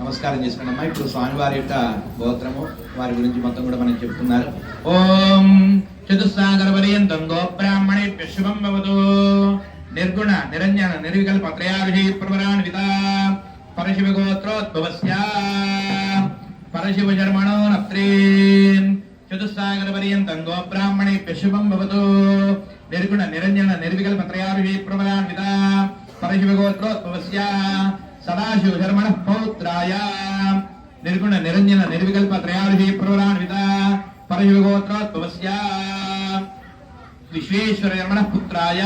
నమస్కారం చేసుకున్నామా ఇప్పుడు స్వామివారి యొక్క గోత్రము వారి గురించి మొత్తం కూడా మనకి చెప్తున్నారు. ఓం చతుస్సాగర పర్యంతం గోబ్రాహ్మణే శుభం భవతు. నిర్గుణ నిరంజన నిర్వికల్ప త్రయాభిషి ప్రవరాన్విత పరశివ గోత్రోద్భవస్య పరశివ శర్మణో నత్రీన్ చతుస్సాగర పర్యంతం గోబ్రాహ్మణే శుభం భవతు. నిర్గుణ నిరంజన నిర్వికల్ప త్రయాభిషి ప్రవరాన్విత పరశివ గోత్రోద్భవస్య సదాశివ శర్మణ పౌత్రాయ. నిర్గుణ నిరంజన నిర్వికల్ప త్రయాభిషి ప్రవరాన్విత పరశివ విశ్వేశ్వర శర్మణ పుత్రాయ.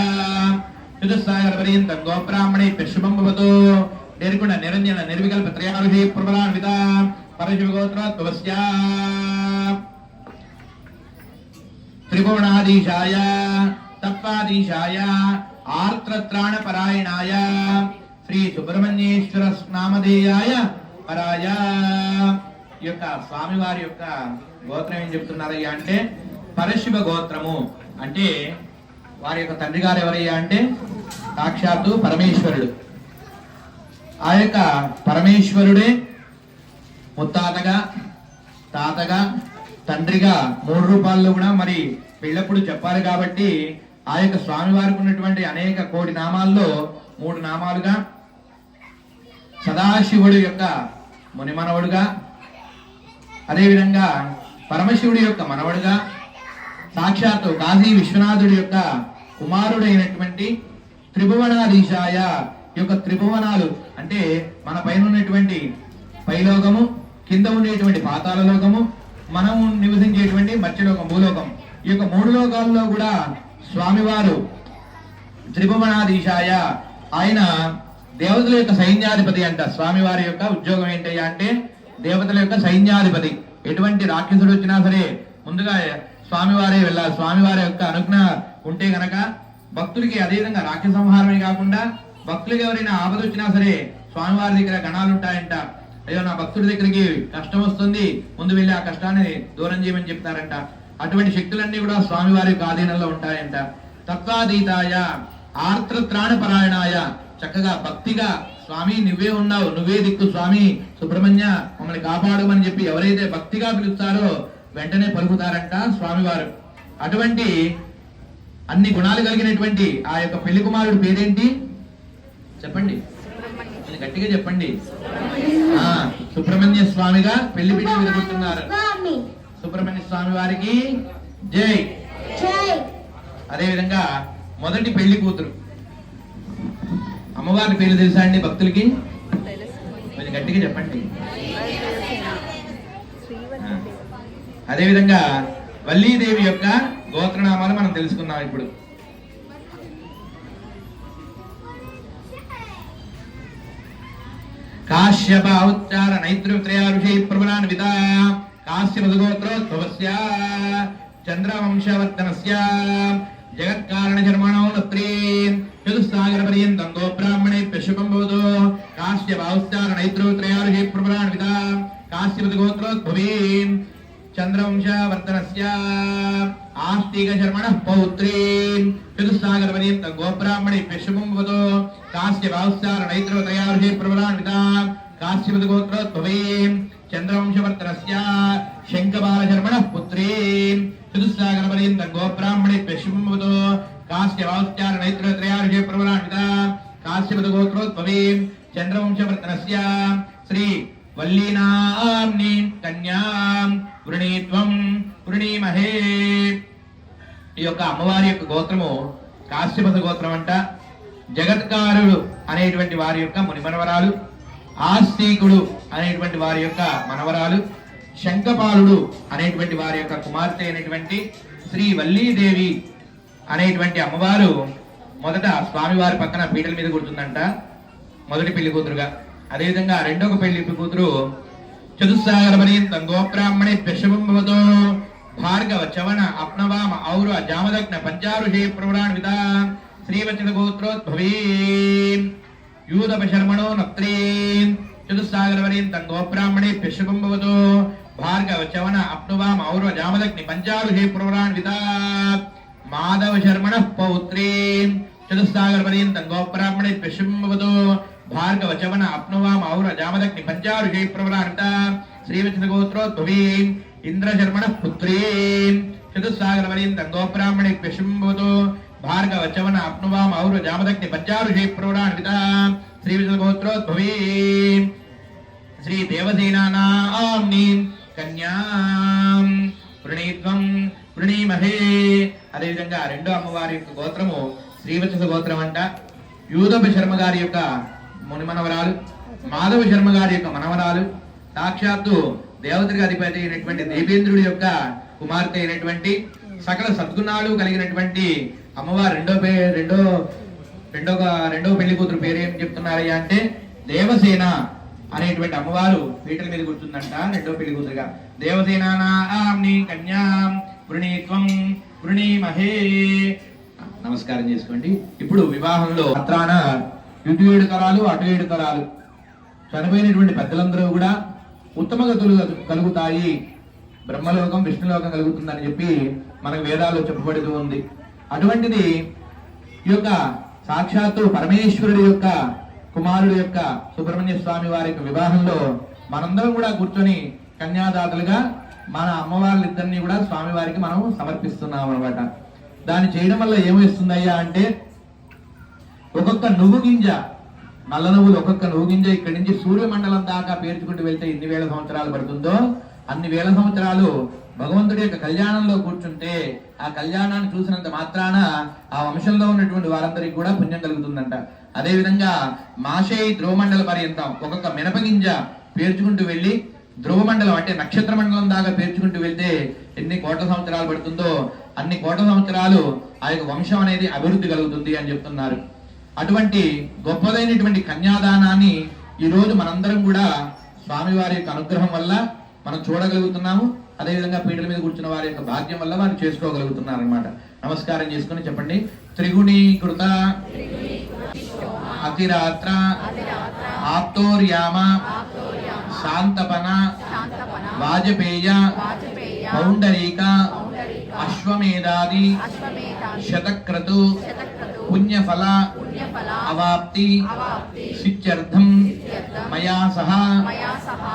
చతుస్సాగర పర్యంత గోబ్రాహ్మణే శుభం భవతు. నిర్గుణ నిరంజన నిర్వికల్ప త్రయాభిషి ప్రవరాన్విత పరశివ గోత్రోద్భవస్య త్రిభువనాధీశాయ తత్వాధీశాయ ఆర్త్రత్రాణ పరాయణాయ శ్రీ సుబ్రహ్మణ్యేశ్వర నామధేయాయ పరాయ ఈ యొక్క స్వామివారి యొక్క గోత్రం ఏం చెప్తున్నారయ్యా అంటే పరశివ గోత్రము. అంటే వారి యొక్క తండ్రి గారు ఎవరయ్యా అంటే సాక్షాత్తు పరమేశ్వరుడు. ఆ యొక్క పరమేశ్వరుడే ముత్తాతగా తాతగా తండ్రిగా మూడు రూపాల్లో కూడా మరి పెళ్ళప్పుడు చెప్పాలి కాబట్టి ఆ యొక్క స్వామివారికి ఉన్నటువంటి అనేక కోటి నామాల్లో మూడు నామాలుగా సదాశివుడు యొక్క మునిమనవడుగా అదేవిధంగా పరమశివుడి యొక్క మనవడుగా సాక్షాత్తు కాశీ విశ్వనాథుడి యొక్క కుమారుడైనటువంటి త్రిభువనాధీశాయ ఈ యొక్క త్రిభువనాలు అంటే మన పైన ఉన్నటువంటి పైలోకము కింద ఉండేటువంటి పాతాల లోకము మనము నివసించేటువంటి మత్స్యలోకం భూలోకం. ఈ యొక్క మూడు లోకాల్లో కూడా స్వామివారు త్రిభువనాధీశాయ. ఆయన దేవతల యొక్క సైన్యాధిపతి అంట. స్వామివారి యొక్క ఉద్యోగం ఏంటయ్యా అంటే దేవతల యొక్క సైన్యాధిపతి. ఎటువంటి రాక్షసుడు వచ్చినా సరే ముందుగా స్వామివారే వెళ్ళాలి. స్వామివారి యొక్క అనుజ్ఞ ఉంటే గనక భక్తుడికి అదేవిధంగా రాక్షస సంహారమే కాకుండా భక్తులకి ఎవరైనా ఆపద వచ్చినా సరే స్వామివారి దగ్గర గణాలు ఉంటాయంట. అయ్యో నా భక్తుడి దగ్గరికి కష్టం వస్తుంది. ముందు వెళ్ళి ఆ కష్టాన్ని దూరం చేయమని చెప్తారంట అటువంటి శక్తులన్నీ కూడా స్వామివారి యొక్క ఆధీనంలో ఉంటాయంట. తత్వాతీతాయ ఆర్త్రత్రాణ పరాయణాయ చక్కగా భక్తిగా స్వామి నువ్వే ఉన్నావు నువ్వే దిక్కు స్వామి సుబ్రహ్మణ్య మమ్మల్ని కాపాడమని చెప్పి ఎవరైతే భక్తిగా పిలుస్తారో వెంటనే పలుకుతారంట స్వామివారు. అటువంటి అన్ని గుణాలు కలిగినటువంటి ఆ యొక్క పెళ్ళి కుమారుడు పేరేంటి? చెప్పండి. గట్టిగా చెప్పండి. ఆ సుబ్రహ్మణ్య స్వామిగా పెళ్ళి స్వామి. సుబ్రహ్మణ్య స్వామి వారికి జై. జై. అదే విధంగా మొదటి పెళ్ళి కూతురు. అమ్మవారి పేరు తెలుసా అండి భక్తులకి? కొంచెం గట్టిగా చెప్పండి. ఆ. అదే విధంగా వల్లీదేవి యొక్క గోత్రనామాలు మనం తెలుసుకున్నాం ఇప్పుడు. కాశ్యప ఉచ్చార నైత్రత్రయారుషై ప్రవరాన్విత కాశ్యప గోత్రోద్భవస్య చంద్రవంశవర్ధనస్య. జగత్కారణ శర్మణో నత్రీన్ చతుస్సాగర పర్యంతం గోబ్రాహ్మణే శుభం భవతు కాశ్య కాశ్యప ఉచ్చార నైత్రత్రయారుషై ప్రవరాన్విత కాశ్యప గోత్రోద్భవీన్ చంద్రవంశవర్ధనస్య ఆస్తిక శర్మణ పౌత్రీన్ చతుస్సాగర పర్యంతం గోబ్రాహ్మణే శుభం భవతు కాశ్య వాత్సార నైత్రవ తయారుషే ప్రబలాన్విత కాశ్యపద గోత్రోద్భవీం చంద్రవంశవర్తనస్య శంఖబాల శర్మణ పుత్రీం గోబ్రాహ్మణి పశ్చిమతో గోబ్రాహ్మణే శుభం భవతు కాశ్య కాశ్యపద గోత్రోద్భవీం చంద్రవంశవర్తనస్య శ్రీ వల్లీనాంని కన్యాం వృణీత్వం వృణీమహే ఈ యొక్క అమ్మవారి యొక్క గోత్రము కాశ్యపద గోత్రం అంట జగత్కారుడు అనేటువంటి వారి యొక్క మునిమనవరాలు ఆస్తికుడు అనేటువంటి వారి యొక్క మనవరాలు శంఖపాలుడు అనేటువంటి వారి యొక్క కుమార్తె అయినటువంటి శ్రీ వల్లీదేవి అనేటువంటి అమ్మవారు మొదట స్వామివారి పక్కన పీటల మీద కూర్చుందంట మొదటి పెళ్ళి కూతురుగా. అదేవిధంగా రెండవ పెళ్ళి కూతురు చతుస్సాగర పర్యంతం గోబ్రాహ్మణే శుభం భార్గవ చవన అప్నవామ ఔర జామదగ్న పంచారుషే ప్రవరాన్విత శ్రీవచన గోత్రోద్భవీం. యూదప శర్మణో నత్రీం చతుస్సాగర పర్యంతం గోబ్రాహ్మణే శుభం భార్గవ చవన అప్నువామ ఔర జామదగ్ని పంచారుషే ప్రవరాన్విత మాధవ శర్మణ పౌత్రీ. చతుస్సాగర పర్యంతం గోబ్రాహ్మణే శుభం భార్గవ చవన అప్నువా మౌర జామదగ్ని హే ప్రవరాంత శ్రీవచన గోత్రోద్భవీం. ఇంద్రశర్మణ పుత్రీ. చతుస్సాగర పర్యంతం గోబ్రాహ్మణి విశంభుతో భార్గవ చవన అప్నువా మౌర జామదగ్ని పంచారుషై ప్రవరాన్విత శ్రీవచన గోత్రోద్భవీం. శ్రీ దేవసేనానాంని కన్యాం ప్రణీత్వం ప్రణీమహే. అదేవిధంగా రెండో అమ్మవారి యొక్క గోత్రము శ్రీవత్స గోత్రం అంట. యూదప శర్మ గారి యొక్క మునిమనవరాలు మాధవ శర్మ గారి యొక్క మనవరాలు సాక్షాత్తు దేవతకి అధిపతి అయినటువంటి దేవేంద్రుడి యొక్క కుమార్తె అయినటువంటి సకల సద్గుణాలు కలిగినటువంటి అమ్మవారు రెండో పే రెండో రెండో రెండో పెళ్ళి కూతురు పేరు ఏం చెప్తున్నారయ్యా అంటే దేవసేన. అనేటువంటి అమ్మవారు పీటల మీద కూర్చుందంట రెండో పెళ్ళి కూతురుగా. దేవసేనాని కన్యాం వృణీత్వం వృణీమహే. నమస్కారం చేసుకోండి. ఇప్పుడు వివాహంలో అత్రాన ఇటు ఏడు తరాలు అటు ఏడు తరాలు. చనిపోయినటువంటి పెద్దలందరూ కూడా ఉత్తమ గతులు కలుగుతాయి. బ్రహ్మలోకం విష్ణులోకం కలుగుతుందని చెప్పి మనకు వేదాల్లో చెప్పబడుతూ ఉంది. అటువంటిది ఈ యొక్క సాక్షాత్తు పరమేశ్వరుడి యొక్క కుమారుడు యొక్క సుబ్రహ్మణ్య స్వామి వారి యొక్క వివాహంలో మనందరం కూడా కూర్చొని కన్యాదాతలుగా మన అమ్మవార్లిద్దరినీ కూడా స్వామివారికి మనం సమర్పిస్తున్నాం అనమాట దాన్ని చేయడం వల్ల ఏమొస్తుందయ్యా అంటే ఒక్కొక్క నువ్వు గింజ నల్ల నువ్వులు ఒక్కొక్క నువ్వు గింజ ఇక్కడి నుంచి సూర్యమండలం దాకా పేర్చుకుంటూ వెళ్తే ఎన్ని వేల సంవత్సరాలు పడుతుందో అన్ని వేల సంవత్సరాలు భగవంతుడి యొక్క కళ్యాణంలో కూర్చుంటే ఆ కళ్యాణాన్ని చూసినంత మాత్రాన ఆ వంశంలో ఉన్నటువంటి వారందరికీ కూడా పుణ్యం కలుగుతుందంట. అదేవిధంగా మాషేయి మాషే ధ్రువమండల పర్యంతం ఒక్కొక్క మినపగింజ పేర్చుకుంటూ వెళ్ళి ధ్రువమండలం అంటే నక్షత్ర మండలం దాకా పేర్చుకుంటూ వెళ్తే ఎన్ని కోట్ల సంవత్సరాలు పడుతుందో అన్ని కోట్ల సంవత్సరాలు ఆ యొక్క వంశం అనేది అభివృద్ధి కలుగుతుంది అని చెప్తున్నారు. అటువంటి గొప్పదైనటువంటి కన్యాదానాన్ని ఈరోజు మనందరం కూడా స్వామివారి యొక్క అనుగ్రహం వల్ల మనం చూడగలుగుతున్నాము. అదేవిధంగా పీటల మీద కూర్చున్న వారి యొక్క భాగ్యం వల్ల వారు చేసుకోగలుగుతున్నారు అనమాట నమస్కారం చేసుకుని చెప్పండి. త్రిగుణీకృత. అతిరాత్ర ఆప్తోర్యామ శాంతపన వాజపేయ పౌండరీక అశ్వమేధాది శతక్రతు పుణ్యఫల అవాప్తి సిత్యర్థం మయా సహ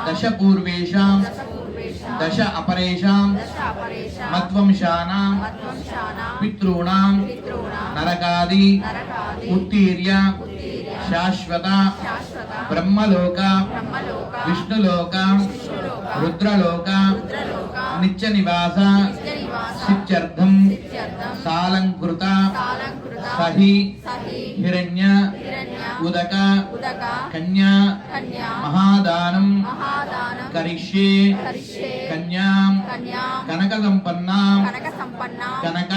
దశ పూర్వేషాం దశ అపరేషాం మధ్వంశానాం పితॄణాం నరకాది ఉత్తీర్య శాశ్వత బ్రహ్మలోక విష్ణులోక రుద్రలోక నిత్య నివాస సిత్యర్థం సాలంకృత సహి హిరణ్య ఉదక కన్యా మహాదానం కరిష్యే కన్యాం కనక సంపన్నాం కనక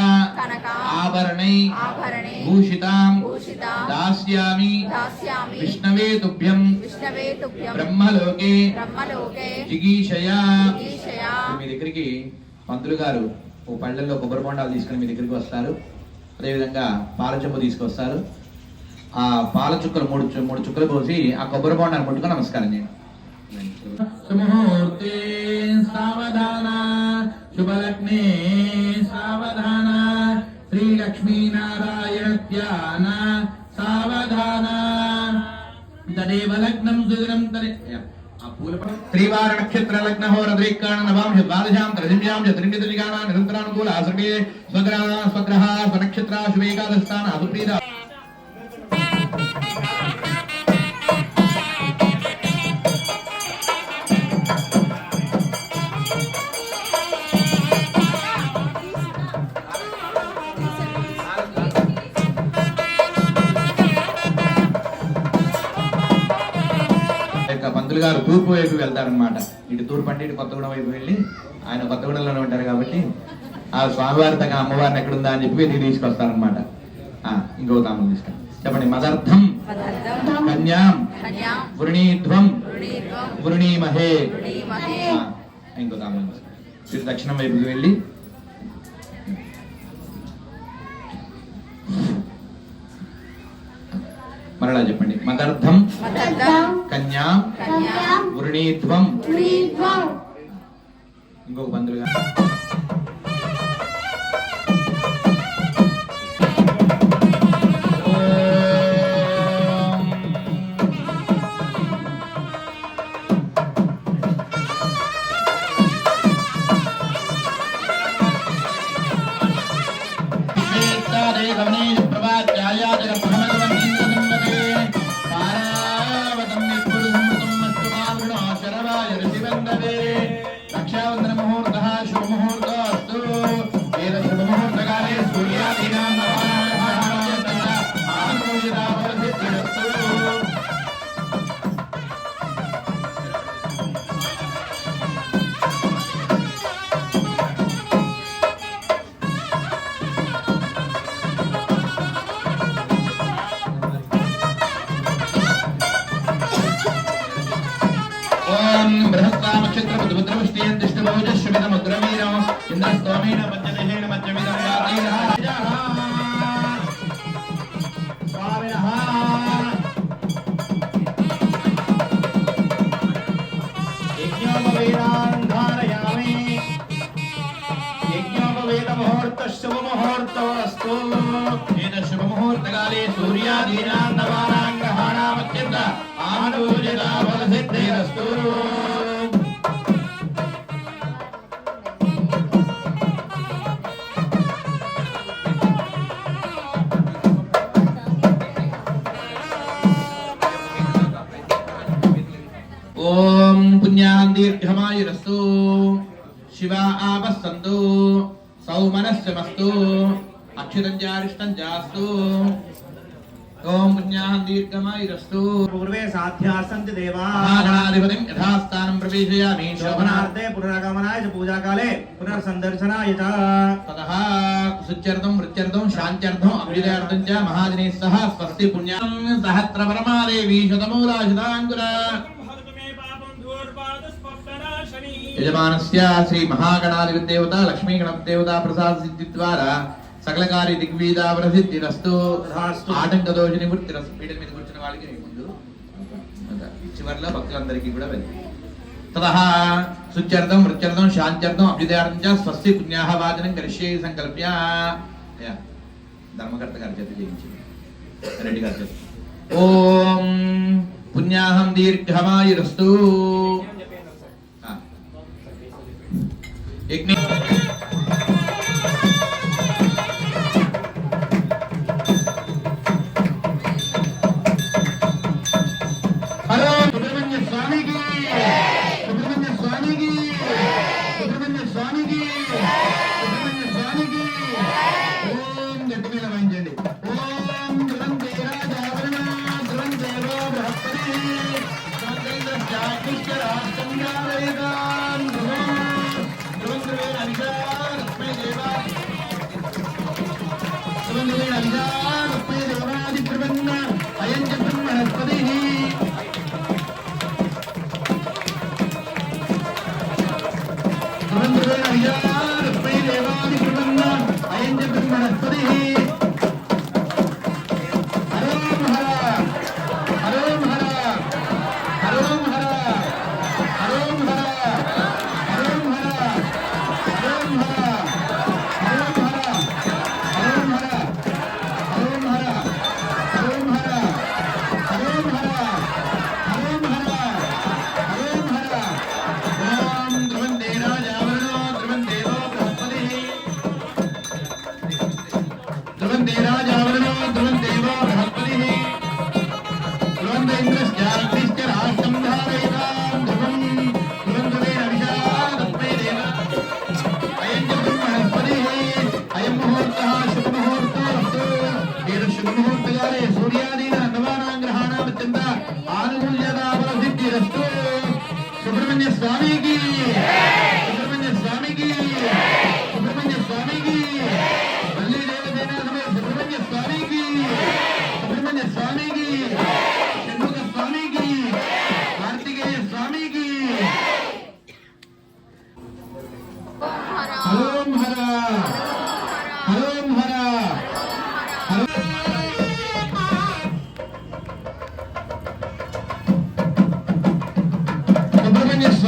ఆభరణై భూషితాం దాస్యామి విష్ణవే తుభ్యం బ్రహ్మలోకే జిగీషయా. మీ దగ్గరికి పంతులు గారు ఓ పళ్ళల్లో కొబ్బరి బొండాలు తీసుకుని మీ దగ్గరికి వస్తారు. అదేవిధంగా పాల చెంబు తీసుకొస్తారు. ఆ పాల చుక్కలు మూడు మూడు చుక్కలు పోసి ఆ కొబ్బరి బొండాన్ని ముట్టుకొని నమస్కారం చేయండి. సుముహూర్తే సావధాన శుభలగ్నే సావధాన శ్రీ లక్ష్మీనారాయణ ధ్యాన సావధాన. తదేవ లగ్నం సుదినం తదే శ్రీవార నక్షత్ర లగ్న హోర ద్రైకాణ నవాంశ ద్వాదశాం త్రజింశాం చతుర్విధ దిగాన నిరంతరానుకూల ఆసర్గే స్వగ్రహ స్వగ్రహ స్వనక్షత్ర శుభేకాదస్థాన అభిప్రీత వెళ్తారనమాట ఇటు తూర్పు అంటే ఇటు కొత్తగూడెం వైపు వెళ్ళి ఆయన కొత్తగూడెంలోనే ఉంటారు కాబట్టి ఆ స్వామివారి తగ్గ అమ్మవారిని ఎక్కడుందా అని చెప్పి వెతికి తీసుకొస్తారనమాట ఆ, ఇంకో తాము తీసుకొని చెప్పండి మదర్థం కన్యాం వృణీధ్వం వృణీమహే ఇంకో తాము ఇటు దక్షిణం వైపుకి వెళ్ళి మరలా చెప్పండి మదర్థం కన్యా కన్యా వృణీధ్వం వృణీత్వం ఇంకొక పంతులుగా శుభముహూర్తకాలే సూర్యాదీనాం నవానాం గ్రహాణామత్యంత ఆనుజతా ఫలసిద్ధిరస్తు ఓం పుణ్యాన్ దీర్ఘమాయురస్తు శివ ఆపస్సంతు సౌమనస్యమస్తు. అక్షితం జారిష్టం జాస్తు. ఓం పుణ్యాన్ దీర్ఘమాయురస్తు. పూర్వే సాధ్యా సంతి దేవా. మహాగణాధిపతిం యథాస్థానం ప్రవేశయామి. శోభనార్థ పునరాగమనాయ పూజాకాలే పునర్సందర్శనాయ తతః సుత్యర్థం వృత్యర్థం శాంత్యర్థం అభ్యుదయార్థం చ మహాజనే సహ స్వస్తి పుణ్యం సహస్ర పరమాదేవి శతమూలా శతాంకుర యజమానస్య శ్రీ మహాగణాధిపతి దేవత లక్ష్మీ గణపతి దేవత ప్రసాద సిద్ధి ద్వారా సకల కార్య దిగ్విజయ ప్రసిద్ధిరస్తు. తథాస్తు. ఆటంక దోష నివృత్తి పీఠ మీద కూర్చున్న వాళ్ళకి ముందు. చివరిలో భక్తులందరికీ కూడా వెళ్ళి. తతః శుచ్యర్థం వృత్యర్థం శాంత్యర్థం అభ్యుదయార్థం చ స్వస్తి పుణ్యాహ వాచనం కరిష్యే సంకల్ప్య. ధర్మకర్త గారి చేత రెడ్డి గారి చేత. ఓం పుణ్యాహం దీర్ఘమాయురస్తు. యజ్ఞ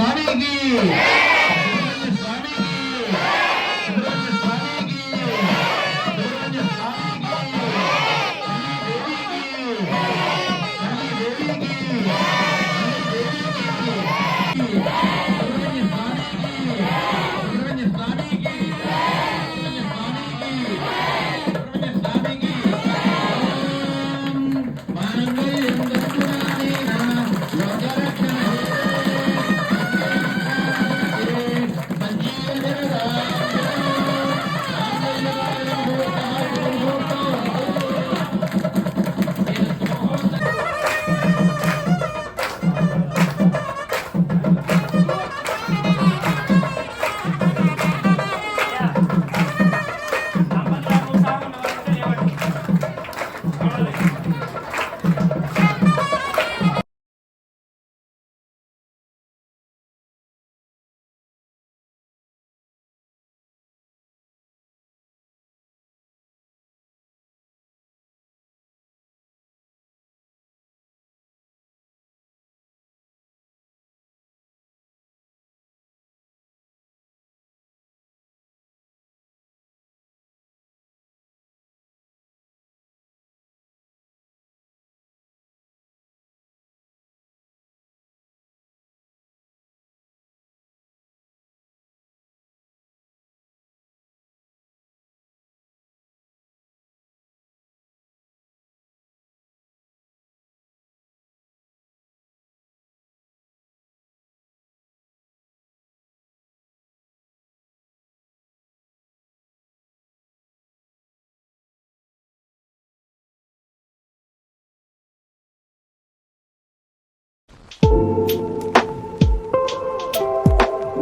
Gandhi ki